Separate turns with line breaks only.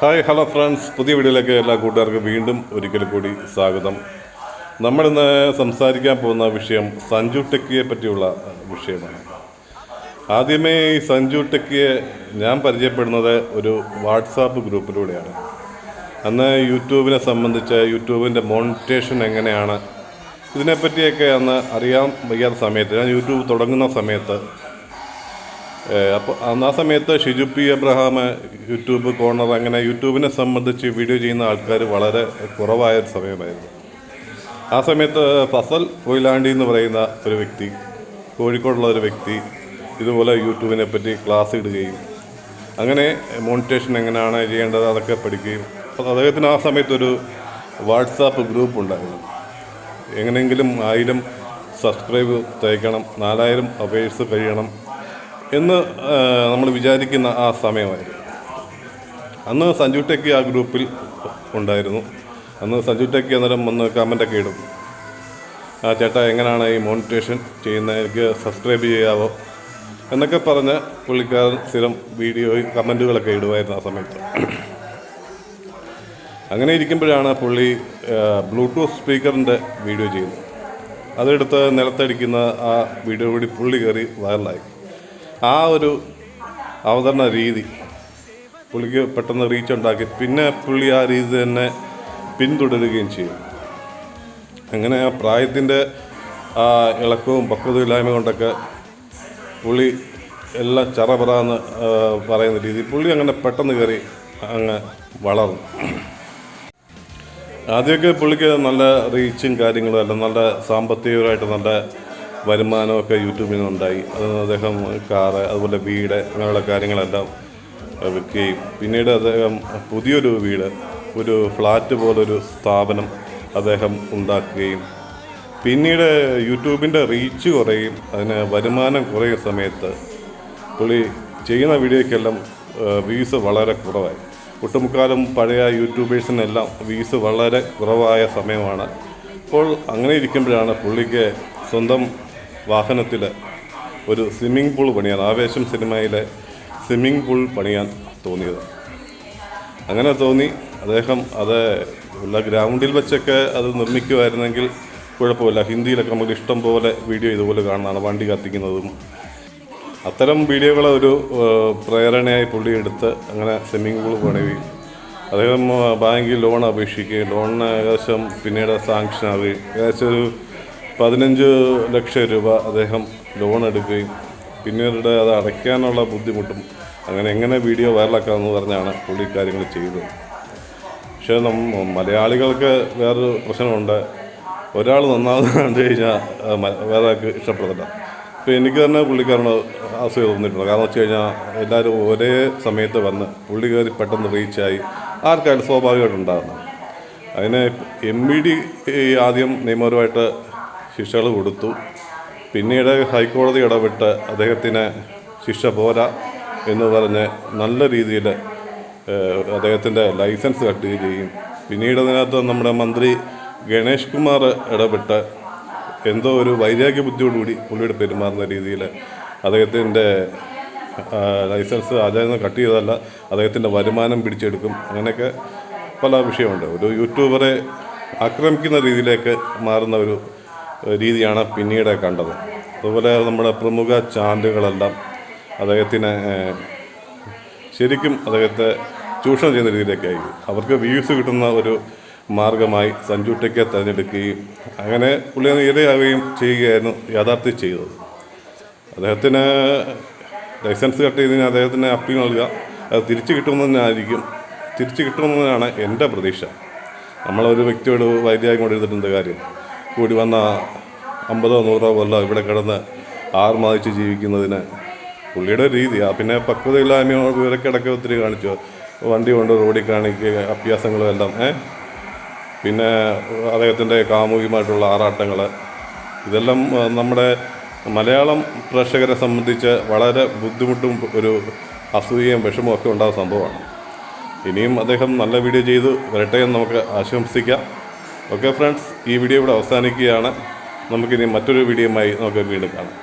Hi hello friends. പുതിയ വീഡിയോയിലേക്ക് എല്ലാ കൂട്ടുകാർക്കും വീണ്ടും ഒരിക്കൽ കൂടി സ്വാഗതം. നമ്മളിന്ന് സംസാരിക്കാൻ പോകുന്ന വിഷയം സഞ്ജു ടെക്കിയെ പറ്റിയുള്ള വിഷയമാണ്. ആദ്യമേ ഈ സഞ്ജു ടെക്കിയെ ഞാൻ പരിചയപ്പെടുന്നത് ഒരു വാട്സാപ്പ് ഗ്രൂപ്പിലൂടെയാണ്. അന്ന് യൂട്യൂബിനെ സംബന്ധിച്ച് യൂട്യൂബിന്റെ മോണിറ്റേഷൻ എങ്ങനെയാണ് ഇതിനെപ്പറ്റിയൊക്കെ അന്ന് അറിയാൻ വയ്യാത്ത സമയത്ത് ഞാൻ യൂട്യൂബ് തുടങ്ങുന്ന സമയത്ത് അപ്പോൾ അന്ന് ആ സമയത്ത് Shiju P Abraham YouTube corner അങ്ങനെ യൂട്യൂബിനെ സംബന്ധിച്ച് വീഡിയോ ചെയ്യുന്ന ആൾക്കാർ വളരെ കുറവായ ഒരു സമയമായിരുന്നു. ആ സമയത്ത് ഫസൽ കൊയിലാണ്ടി എന്ന് പറയുന്ന ഒരു വ്യക്തി കോഴിക്കോടുള്ള ഒരു വ്യക്തി ഇതുപോലെ യൂട്യൂബിനെ പറ്റി ക്ലാസ് ഇടുകയും അങ്ങനെ മോണിറ്റേഷൻ എങ്ങനെയാണ് ചെയ്യേണ്ടത് അതൊക്കെ പഠിക്കുകയും. അപ്പോൾ അദ്ദേഹത്തിന് ആ സമയത്തൊരു വാട്സാപ്പ് ഗ്രൂപ്പ് ഉണ്ടായിരുന്നു. എങ്ങനെയെങ്കിലും ആയിരം സബ്സ്ക്രൈബ് തയ്ക്കണം നാലായിരം അപേഴ്സ് കഴിയണം എന്ന് നമ്മൾ വിചാരിക്കുന്ന ആ സമയമായിരുന്നു. അന്ന് സഞ്ജു ടെക്കി ആ ഗ്രൂപ്പിൽ ഉണ്ടായിരുന്നു. അന്ന് സഞ്ജു ടെക്കി അന്നേരം വന്ന് കമന്റൊക്കെ ഇടും. ആ ചേട്ടാ എങ്ങനെയാണ് ഈ മോണിറ്റേഷൻ ചെയ്യുന്നത്? എനിക്ക് സബ്സ്ക്രൈബ് ചെയ്യാവോ? എന്നൊക്കെ പറഞ്ഞ് പുള്ളിക്കാരൻ സ്ഥിരം വീഡിയോയും കമന്റുകളൊക്കെ ഇടുമായിരുന്നു ആ സമയത്ത്. അങ്ങനെ ഇരിക്കുമ്പോഴാണ് പുള്ളി ബ്ലൂടൂത്ത് സ്പീക്കറിന്റെ വീഡിയോ ചെയ്യുന്നത്. അതെടുത്ത് നിലത്തടിക്കുന്ന ആ വീഡിയോ കൂടി പുള്ളി കയറി വൈറലായി ആ ഒരു അവതരണ രീതി പുള്ളിക്ക് പെട്ടെന്ന് റീച്ച് ഉണ്ടാക്കി. പിന്നെ പുള്ളി ആ രീതി തന്നെ പിന്തുടരുകയും ചെയ്യും അങ്ങനെ ആ പ്രായത്തിന്റെ ആ ഇളക്കവും പക്വതയില്ലായ്മ കൊണ്ടൊക്കെ പുള്ളി എല്ലാം ചറപറ എന്ന് പറയുന്ന രീതി പുള്ളി അങ്ങനെ പെട്ടെന്ന് കയറി അങ്ങ് വളർന്നു. ആദ്യമൊക്കെ പുള്ളിക്ക് നല്ല റീച്ചും കാര്യങ്ങളും എല്ലാം നല്ല സാമ്പത്തികമായിട്ട് നല്ല വരുമാനമൊക്കെ യൂട്യൂബിൽ നിന്നുണ്ടായി. അത് അദ്ദേഹം കാറ് അതുപോലെ വീട് അങ്ങനെയുള്ള കാര്യങ്ങളെല്ലാം വിൽക്കുകയും. പിന്നീട് അദ്ദേഹം പുതിയൊരു വീട് ഒരു ഫ്ലാറ്റ് പോലൊരു സ്ഥാപനം അദ്ദേഹം ഉണ്ടാക്കുകയും. പിന്നീട് യൂട്യൂബിന്റെ റീച്ച് കുറയും അതിന് വരുമാനം കുറയുന്ന സമയത്ത് പുള്ളി ചെയ്യുന്ന വീഡിയോയ്ക്കെല്ലാം വ്യൂസ് വളരെ കുറവായി. ഒട്ടുമുക്കാലും പഴയ യൂട്യൂബേഴ്സിനെല്ലാം വ്യൂസ് വളരെ കുറവായ സമയമാണ്. അപ്പോൾ അങ്ങനെ ഇരിക്കുമ്പോഴാണ് പുള്ളിക്ക് സ്വന്തം വാഹനത്തിൽ ഒരു സ്വിമ്മിംഗ് പൂൾ പണിയാൻ ആവേശം സിനിമയിലെ സ്വിമ്മിംഗ് പൂൾ പണിയാൻ തോന്നിയത്. അങ്ങനെ തോന്നി അദ്ദേഹം അത് ഉള്ള ഗ്രൗണ്ടിൽ വെച്ചൊക്കെ അത് നിർമ്മിക്കുമായിരുന്നെങ്കിൽ കുഴപ്പമില്ല. ഹിന്ദിയിലൊക്കെ നമുക്ക് ഇഷ്ടം പോലെ വീഡിയോ ഇതുപോലെ കാണുന്നതാണ് വണ്ടി കത്തിക്കുന്നതും. അത്തരം വീഡിയോകളെ ഒരു പ്രേരണയായി പുള്ളി എടുത്ത് അങ്ങനെ സ്വിമ്മിംഗ് പൂൾ പണിയുകയും അദ്ദേഹം ബാങ്കിൽ ലോൺ അപേക്ഷിക്കുകയും ലോണിന് ഏകദേശം പിന്നീട് സാങ്ഷൻ ആവുകയും ഏകദേശം ഒരു പതിനഞ്ച് ലക്ഷം രൂപ അദ്ദേഹം ലോൺ എടുക്കുകയും പിന്നീട് അത് അടയ്ക്കാനുള്ള ബുദ്ധിമുട്ടും അങ്ങനെ എങ്ങനെ വീഡിയോ വൈറലാക്കാമെന്ന് പറഞ്ഞാണ് പുള്ളി കാര്യങ്ങൾ ചെയ്തത്. പക്ഷേ നമ്മ മലയാളികൾക്ക് വേറൊരു പ്രശ്നമുണ്ട്. ഒരാൾ നന്നാവുന്ന കണ്ടു കഴിഞ്ഞാൽ വേറെ ആൾക്ക് ഇഷ്ടപ്പെടത്തില്ല. ഇപ്പോൾ എനിക്ക് തന്നെ പുള്ളിക്കാരനോട് അസൂയ തോന്നിയിട്ടുണ്ട്. കാരണം വെച്ച് കഴിഞ്ഞാൽ എല്ലാവരും ഒരേ സമയത്ത് വന്ന് പുള്ളി കയറി പെട്ടെന്ന് റീച്ചായി ആർക്കായാലും സ്വാഭാവികമായിട്ടുണ്ടാകുന്നത്. അതിന് എം ഇ ഡി ആദ്യം നിയമപരമായിട്ട് ശിക്ഷകൾ കൊടുത്തു. പിന്നീട് ഹൈക്കോടതി ഇടപെട്ട് അദ്ദേഹത്തിന് ശിക്ഷ പോരാ എന്ന് പറഞ്ഞ് നല്ല രീതിയിൽ അദ്ദേഹത്തിന്റെ ലൈസൻസ് കട്ട് ചെയ്യും പിന്നീട് അതിനകത്ത് നമ്മുടെ മന്ത്രി ഗണേഷ് കുമാർ ഇടപെട്ട് എന്തോ ഒരു വൈരാഗ്യ ബുദ്ധിയോടുകൂടി പുള്ളിയുടെ പെരുമാറുന്ന രീതിയിൽ അദ്ദേഹത്തിന്റെ ലൈസൻസ് ആചാരം കട്ട് ചെയ്തതല്ല അദ്ദേഹത്തിന്റെ വരുമാനം പിടിച്ചെടുക്കും. അങ്ങനെയൊക്കെ പല വിഷയമുണ്ട്. ഒരു യൂട്യൂബറെ ആക്രമിക്കുന്ന രീതിയിലേക്ക് മാറുന്ന ഒരു രീതിയാണ് പിന്നീട് കണ്ടത്. അതുപോലെ നമ്മുടെ പ്രമുഖ ചാനലുകളെല്ലാം അദ്ദേഹത്തിന് ശരിക്കും അദ്ദേഹത്തെ ചൂഷണം ചെയ്യുന്ന രീതിയിലേക്കായി അവർക്ക് വ്യൂസ് കിട്ടുന്ന ഒരു മാർഗമായി സഞ്ജു ടെക്കെ തിരഞ്ഞെടുക്കുകയും അങ്ങനെ പുള്ളി അത് ഇരയാവുകയും ചെയ്യുകയായിരുന്നു യാഥാർത്ഥ്യം ചെയ്തത്. അദ്ദേഹത്തിന് ലൈസൻസ് കട്ട് ചെയ്ത് കഴിഞ്ഞാൽ അദ്ദേഹത്തിന് അപ്പീൽ നൽകുക. അത് തിരിച്ചു കിട്ടുമെന്നായിരിക്കും തിരിച്ചു കിട്ടുമെന്നാണ് എന്റെ പ്രതീക്ഷ. നമ്മളൊരു വ്യക്തിയോട് വൈദ്യായം കൊണ്ടിരുന്നിട്ടുണ്ട് കാര്യം? കൂടി വന്ന അമ്പതോ നൂറോ കൊല്ലോ ഇവിടെ കിടന്ന് ആർമാദിച്ച് ജീവിക്കുന്നതിന് പുള്ളിയുടെ രീതിയാണ് പിന്നെ പക്വതയില്ലായ്മയോ വിവരക്കിടക്ക് ഒത്തിരി കാണിച്ചു. വണ്ടി കൊണ്ട് റോഡിൽ കാണിക്കുക അഭ്യാസങ്ങളും എല്ലാം ഏ? പിന്നെ അദ്ദേഹത്തിന്റെ കാമുകിയുമായിട്ടുള്ള ആറാട്ടങ്ങൾ ഇതെല്ലാം നമ്മുടെ മലയാളം പ്രേക്ഷകരെ സംബന്ധിച്ച് വളരെ ബുദ്ധിമുട്ടും ഒരു അസൂയയും വിഷമവും ഒക്കെ ഉണ്ടാകുന്ന സംഭവമാണ്. ഇനിയും അദ്ദേഹം നല്ല വീഡിയോ ചെയ്തു വരട്ടെ എന്ന് നമുക്ക് ആശംസിക്കാം. ഓക്കെ ഫ്രണ്ട്സ് ഈ വീഡിയോ ഇവിടെ അവസാനിക്കുകയാണ്. നമുക്കിനി മറ്റൊരു വീഡിയോയുമായി നമുക്ക് വീണ്ടും കാണാം.